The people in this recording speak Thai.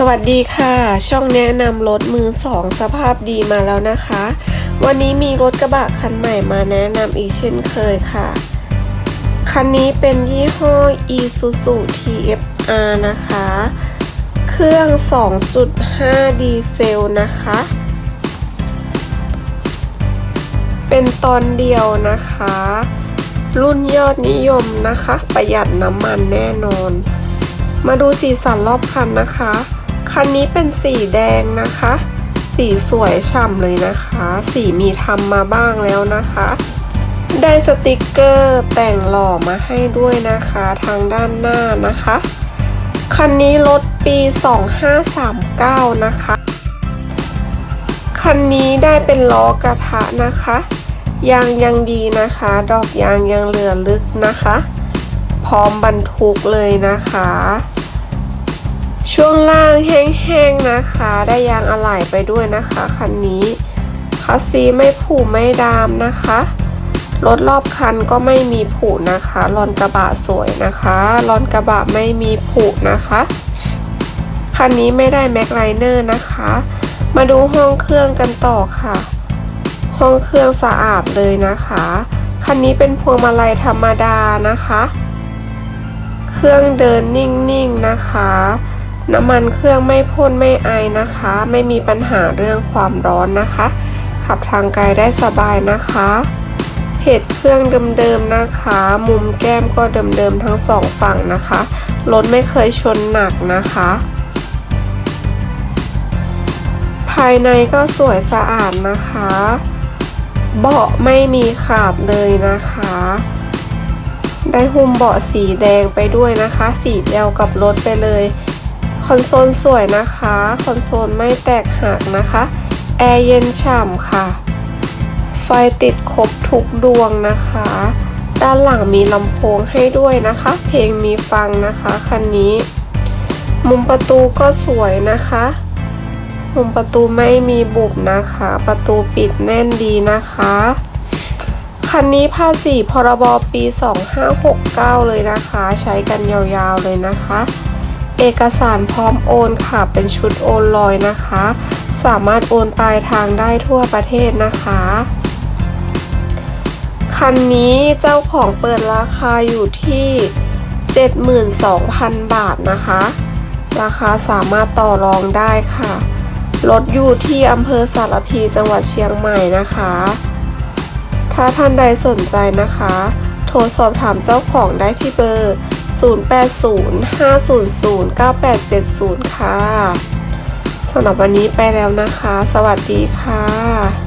สวัสดีค่ะ ช่องแนะนำรถมือสองสภาพดีมาแล้วนะคะ วันนี้มีรถกระบะคันใหม่มาแนะนำอีกเช่นเคยค่ะ คันนี้เป็นยี่ห้อ Isuzu TFR นะคะ เครื่อง 2.5 ดีเซลนะคะ เป็นตอนเดียวนะคะ รุ่นยอดนิยมนะคะ ประหยัดน้ำมันแน่นอนมาดูสีสันรอบคันนะคะ คันนี้เป็นสีแดงนะคะ สีสวยฉ่ำเลยนะคะ สีมีทำมาบ้างแล้วนะคะ ได้สติกเกอร์แต่งหล่อมาให้ด้วยนะคะทางด้านหน้านะคะ คันนี้รถปี 2539 นะคะ คันนี้ได้เป็นล้อกระทะนะคะยางยังดีนะคะ ดอกยางยังเหลือลึกนะคะ พร้อมบรรทุกเลยนะคะ ช่วงล่างแห้งนะคะ ได้ยางอะไหล่ไปด้วยนะคะคันนี้คัสซีไม่ผุไม่ดามนะคะรถรอบคันก็ไม่มีผุนะคะลอนกระบะสวยนะคะลอนกระบะไม่มีผุนะคะ คันนี้ไม่ได้แม็กไลเนอร์นะคะ มาดูห้องเครื่องกันต่อค่ะ ห้องเครื่องสะอาดเลยนะคะ คันนี้เป็นพวงมาลัยธรรมดานะคะ เครื่องเดินนิ่งๆนะคะ น้ำมันเครื่องไม่พ่นไม่ไอนะคะ ไม่มีปัญหาเรื่องความร้อนนะคะ ขับทางไกลได้สบายนะคะเพจเครื่องเดิมๆนะคะ มุมแก้มก็เดิมๆทั้งสองฝั่งนะคะรถไม่เคยชนหนักนะคะ ภายในก็สวยสะอาดนะคะ เบาะไม่มีขาดเลยนะคะ ได้หุ้มเบาะสีแดงไปด้วยนะคะ สีเดียวกับรถไปเลย คอนโซลสวยนะคะ คอนโซลไม่แตกหักนะคะ แอร์เย็นฉ่ำค่ะ ไฟติดครบทุกดวงนะคะ ด้านหลังมีลำโพงให้ด้วยนะคะ เพลงมีฟังนะคะคันนี้ มุมประตูก็สวยนะคะ มุมประตูไม่มีบุบนะคะ ประตูปิดแน่นดีนะคะคันนี้ภาษีพรบปี 2569 เลยนะคะ ใช้กันยาวๆเลยนะคะ เอกสารพร้อมโอนค่ะ เป็นชุดโอนลอยนะคะ สามารถโอนปลายทางได้ทั่วประเทศนะคะ คันนี้เจ้าของเปิดราคาอยู่ที่ 72,000 บาทนะคะ ราคาสามารถต่อรองได้ค่ะ รถอยู่ที่อำเภอสารพีจังหวัดเชียงใหม่นะคะ ถ้าท่านใดสนใจนะคะ โทรสอบถามเจ้าของได้ที่เบอร์ 0805009870 ค่ะสำหรับวันนี้ไปแล้วนะคะ สวัสดีค่ะ